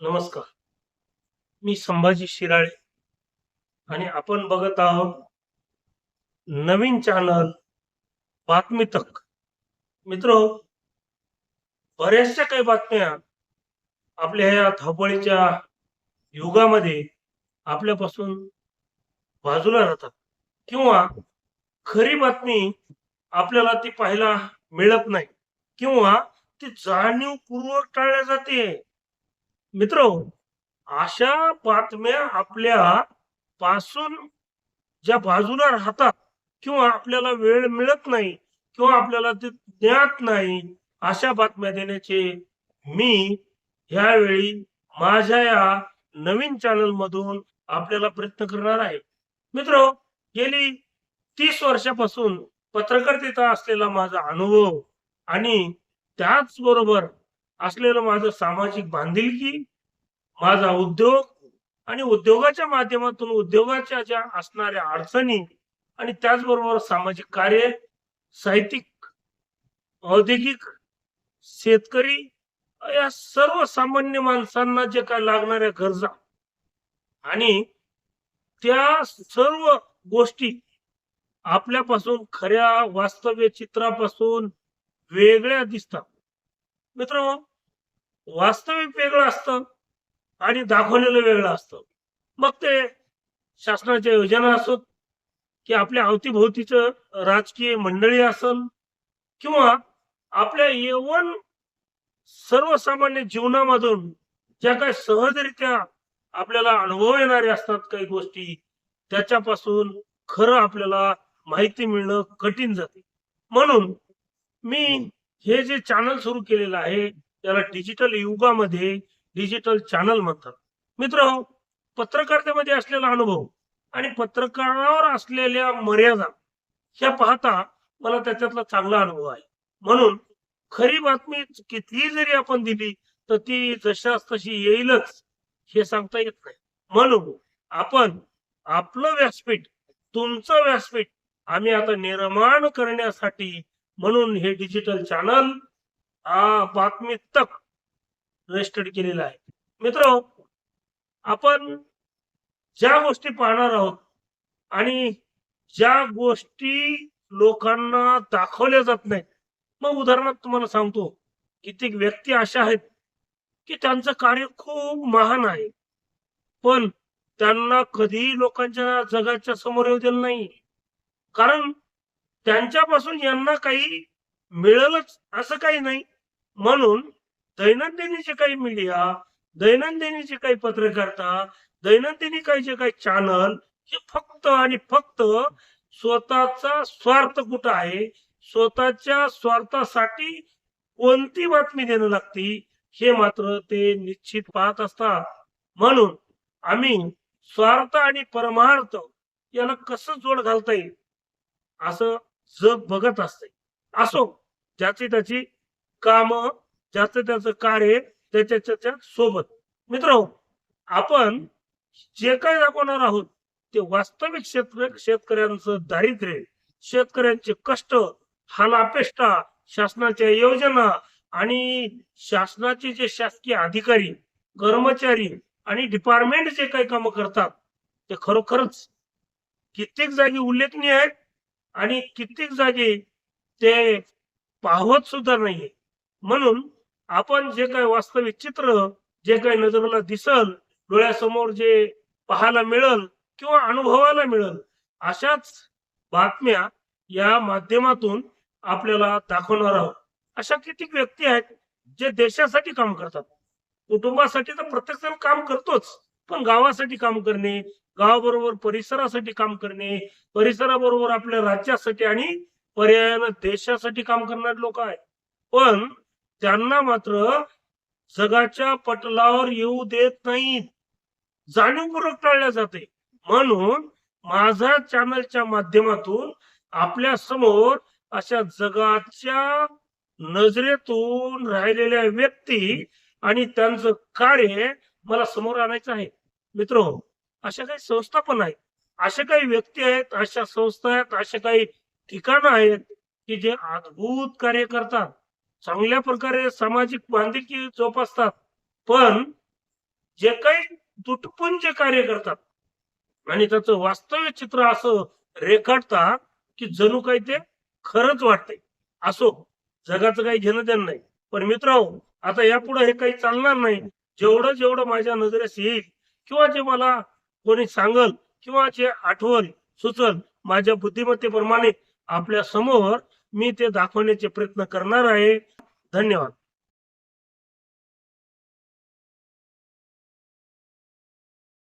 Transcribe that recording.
नमस्कार. मी संभाजी शिराळे आणि आपण बघत आहोत नवीन चॅनल बातमी तक. मित्र बऱ्याचशा काही बातम्या आपल्या ह्या धावपळीच्या युगामध्ये आपल्यापासून बाजूला राहतात किंवा खरी बातमी आपल्याला ती पाहायला मिळत नाही किंवा ती जाणीवपूर्वक टाळल्या जाते. मित्र अशा बातम्या आपल्या पासून ज्या बाजूला राहतात किंवा आपल्याला वेळ मिळत नाही किंवा आपल्याला ते ज्ञात नाही अशा बातम्या देण्याचे मी ह्यावेळी माझ्या या नवीन चॅनल मधून आपल्याला प्रयत्न करणार आहे. मित्र गेली तीस वर्षापासून पत्रकारिता असलेला माझा अनुभव आणि त्याचबरोबर असलेलं माझं सामाजिक बांधिलकी माझा उद्योग आणि उद्योगाच्या माध्यमातून उद्योगाच्या ज्या असणाऱ्या अडचणी आणि त्याचबरोबर सामाजिक कार्य साहित्यिक औद्योगिक शेतकरी या सर्व सामान्य माणसांना जे काय लागणाऱ्या गरजा आणि त्या सर्व गोष्टी आपल्यापासून खऱ्या वास्तव्य चित्रापासून वेगळ्या दिसतात. मित्र वास्तविक वेगळं असतं आणि दाखवलेलं वेगळं असतं. मग ते शासनाच्या योजना असोत की आपल्या अवतीभोवतीचं राजकीय मंडळी असल किंवा आपल्या यवन सर्वसामान्य जीवनामधून ज्या काही सहजरित्या आपल्याला अनुभव येणारे असतात काही गोष्टी त्याच्यापासून खरं आपल्याला माहिती मिळणं कठीण जाते. म्हणून मी हे. जे चॅनल सुरू केलेलं आहे त्याला डिजिटल युगामध्ये डिजिटल चॅनल म्हणतात. मित्र पत्रकारितेमध्ये असलेला अनुभव आणि पत्रकारावर असलेल्या मर्यादा ह्या पाहता मला त्याच्यातला चांगला अनुभव आहे. म्हणून खरी बातमी कितीही जरी आपण दिली तर ती जशास तशी येईलच हे सांगता येत नाही. म्हणून आपण आपलं व्यासपीठ तुमचं व्यासपीठ आम्ही आता निर्माण करण्यासाठी म्हणून हे डिजिटल चॅनल हा बातमी तक रजिस्टर्ड केलेलं आहे. मित्र आपण ज्या गोष्टी पाहणार आहोत आणि ज्या गोष्टी लोकांना दाखवल्या जात नाहीत मग उदाहरणार्थ तुम्हाला सांगतो कित्येक व्यक्ती अशा आहेत की त्यांचं कार्य खूप महान आहे पण त्यांना कधीही लोकांच्या जगाच्या समोर येऊ दिलं नाही. कारण त्यांच्यापासून यांना काही मिळेलच असं काही नाही. म्हणून दैनंदिनीचे काही मीडिया दैनंदिनीचे काही पत्रकारिता दैनंदिनी काही जे काही चॅनल हे फक्त आणि फक्त स्वतःचा स्वार्थ कुठं आहे? स्वतःच्या स्वार्थासाठी कोणती बातमी देणं लागती? हे मात्र ते निश्चित पाहत असतात. म्हणून आम्ही स्वार्थ आणि परमार्थ याला कसं जोड घालता येईल? असं जग बघत असते. असो ज्याची त्याची काम ज्याचं त्याचं कार्य त्याच्या त्याच्या सोबत. मित्र हो, आपण जे काय दाखवणार आहोत ते वास्तविक क्षेत्र शेतकऱ्यांचं दारिद्र्य शेतकऱ्यांचे कष्ट हालापेष्टा शासनाच्या योजना आणि शासनाचे जे शासकीय अधिकारी कर्मचारी आणि डिपार्टमेंट जे काही काम करतात ते खरोखरच कित्येक जागी उल्लेखनीय आहेत आणि कित्येक जागी ते पाहत सुद्धा नाहीये. म्हणून आपण जे काही वास्तविक चित्र जे काही नजरेला दिसल डोळ्यासमोर जे पाहायला मिळल किंवा अनुभवायला मिळल अशाच बातम्या या माध्यमातून आपल्याला दाखवणार आहोत. अशा किती व्यक्ती आहेत जे देशासाठी काम करतात? कुटुंबासाठी तर प्रत्येक जण काम करतोच पण गावासाठी काम करणे गावाबरोबर परिसरासाठी काम करणे परिसराबरोबर आपल्या राज्यासाठी आणि पर्यायानं देशासाठी काम करणारे लोक आहेत. पण त्यांना मात्र जगाच्या पटलावर येऊ देत नाहीत. जाणीवपूर्वक टाळल्या जाते. म्हणून माझा चॅनलच्या माध्यमातून आपल्यासमोर अशा जगाच्या नजरेतून राहिलेल्या व्यक्ती आणि त्यांचं कार्य मला समोर आणायचं आहे. मित्र हो, अशा काही संस्था पण आहेत. अशा काही व्यक्ती आहेत अशा संस्था आहेत अशा काही ठिकाणं आहेत की जे अद्भुत कार्य करतात. चांगल्या प्रकारे सामाजिक बांधिलकी जोपासतात. पण जे काही तुटपुंज कार्य करतात आणि त्याचं वास्तविक चित्र असं रेखाटता की जणू काही ते खरंच वाटतंय. असो जगाचं काही घेणं देणं नाही. पण मित्र आता यापुढे हे काही चालणार नाही. जेवढं जेवढं माझ्या नजरेस येईल किंवा जे मला कोणी सांगल किंवा जे आठवल सुचल माझ्या बुद्धिमत्तेप्रमाणे आपल्यासमोर मी ते दाखवण्याचे प्रयत्न करणार आहे. धन्यवाद.